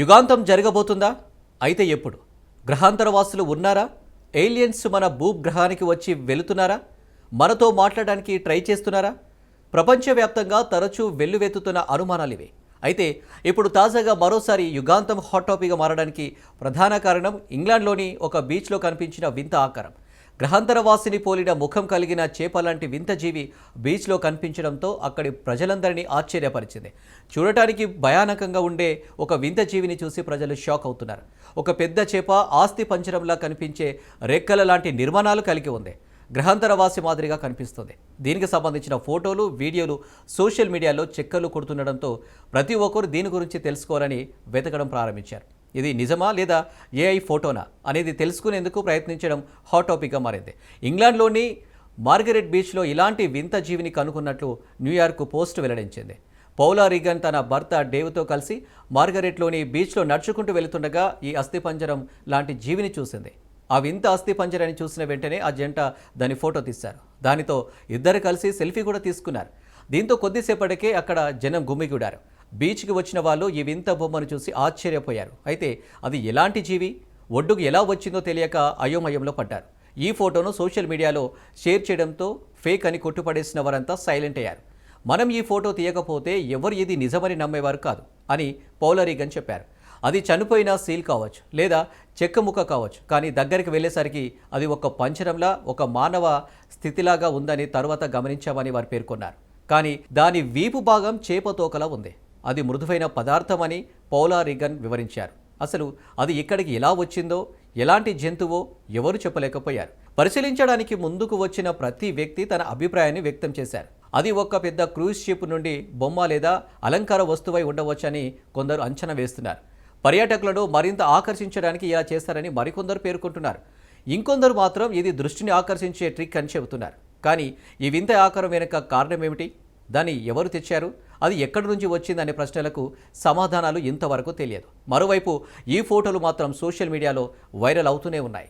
యుగాంతం జరగబోతుందా? అయితే ఎప్పుడు? గ్రహాంతరవాసులు ఉన్నారా? ఏలియన్స్ మన భూగ్రహానికి వచ్చి వెళుతున్నారా? మనతో మాట్లాడడానికి ట్రై చేస్తున్నారా? ప్రపంచవ్యాప్తంగా తరచూ వెల్లువెత్తుతున్న అనుమానాలు ఇవే. అయితే ఇప్పుడు తాజాగా మరోసారి యుగాంతం హాట్ టాపిక్గా మారడానికి ప్రధాన కారణం ఇంగ్లాండ్లోని ఒక బీచ్లో కనిపించిన వింత ఆకారం. గ్రహాంతరవాసిని పోలిన ముఖం కలిగిన చేప లాంటి వింత జీవి బీచ్లో కనిపించడంతో అక్కడి ప్రజలందరినీ ఆశ్చర్యపరిచింది. చూడటానికి భయానకంగా ఉండే ఒక వింత జీవిని చూసి ప్రజలు షాక్ అవుతున్నారు. ఒక పెద్ద చేప ఆస్తి పంచరంలా కనిపించే రెక్కల లాంటి నిర్మాణాలు కలిగి ఉంది. గ్రహాంతరవాసి మాదిరిగా కనిపిస్తుంది. దీనికి సంబంధించిన ఫోటోలు వీడియోలు సోషల్ మీడియాలో చెక్కర్లు కొడుతుండడంతో ప్రతి ఒక్కరు దీని గురించి తెలుసుకోవాలని వెతకడం ప్రారంభించారు. ఇది నిజమా లేదా ఏఐ ఫోటోనా అనేది తెలుసుకునేందుకు ప్రయత్నించడం హాట్ టాపిక్గా మారింది. ఇంగ్లాండ్లోని మార్గరెట్ బీచ్లో ఇలాంటి వింత జీవిని కనుగొన్నట్లు న్యూయార్క్ పోస్ట్ వెల్లడించింది. పౌలా రీగన్ తన భర్త డేవ్తో కలిసి మార్గరెట్లోని బీచ్లో నడుచుకుంటూ వెళుతుండగా ఈ అస్థిపంజరం లాంటి జీవిని చూసింది. ఆ వింత అస్థిపంజరాన్ని చూసిన వెంటనే ఆ జంట దాని ఫోటో తీశారు. దానితో ఇద్దరు కలిసి సెల్ఫీ కూడా తీసుకున్నారు. దీంతో కొద్దిసేపటికే అక్కడ జనం గుమిగూడారు. బీచ్కి వచ్చిన వాళ్ళు ఈ వింత బొమ్మను చూసి ఆశ్చర్యపోయారు. అయితే అది ఎలాంటి జీవి? ఒడ్డుకు ఎలా వచ్చిందో తెలియక అయోమయంలో పడ్డారు. ఈ ఫోటోను సోషల్ మీడియాలో షేర్ చేయడంతో ఫేక్ అని కొట్టుపడేసిన వారంతా సైలెంట్ అయ్యారు. మనం ఈ ఫోటో తీయకపోతే ఎవరు ఇది నిజమని నమ్మేవారు కాదు అని పౌలరీగన్ చెప్పారు. అది చనిపోయిన సీల్ కావచ్చు లేదా చెక్క ముక్క కావచ్చు కానీ దగ్గరికి వెళ్ళేసరికి అది ఒక పంచరంలా ఒక మానవ స్థితిలాగా ఉందని తర్వాత గమనించామని వారు పేర్కొన్నారు. కానీ దాని వీపు భాగం చేపతోకలా ఉంది. అది మృదువైన పదార్థమని పౌలా రిగన్ వివరించారు. అసలు అది ఇక్కడికి ఎలా వచ్చిందో ఎలాంటి జంతువో ఎవరు చెప్పలేకపోయారు. పరిశీలించడానికి ముందుకు వచ్చిన ప్రతి వ్యక్తి తన అభిప్రాయాన్ని వ్యక్తం చేశారు. అది ఒక పెద్ద క్రూజ్ షిప్ నుండి బొమ్మ లేదా అలంకార వస్తువై ఉండవచ్చని కొందరు అంచనా వేస్తున్నారు. పర్యాటకులను మరింత ఆకర్షించడానికి ఇలా చేస్తారని మరికొందరు పేర్కొంటున్నారు. ఇంకొందరు మాత్రం ఇది దృష్టిని ఆకర్షించే ట్రిక్ అని చెబుతున్నారు. కానీ ఈ వింత ఆకారం వెనుక కారణం ఏమిటి? దాన్ని ఎవరు తెచ్చారు? అది ఎక్కడి నుంచి వచ్చిందనే ప్రశ్నలకు సమాధానాలు ఇంతవరకు తెలియదు. మరోవైపు ఈ ఫోటోలు మాత్రం సోషల్ మీడియాలో వైరల్ అవుతూనే ఉన్నాయి.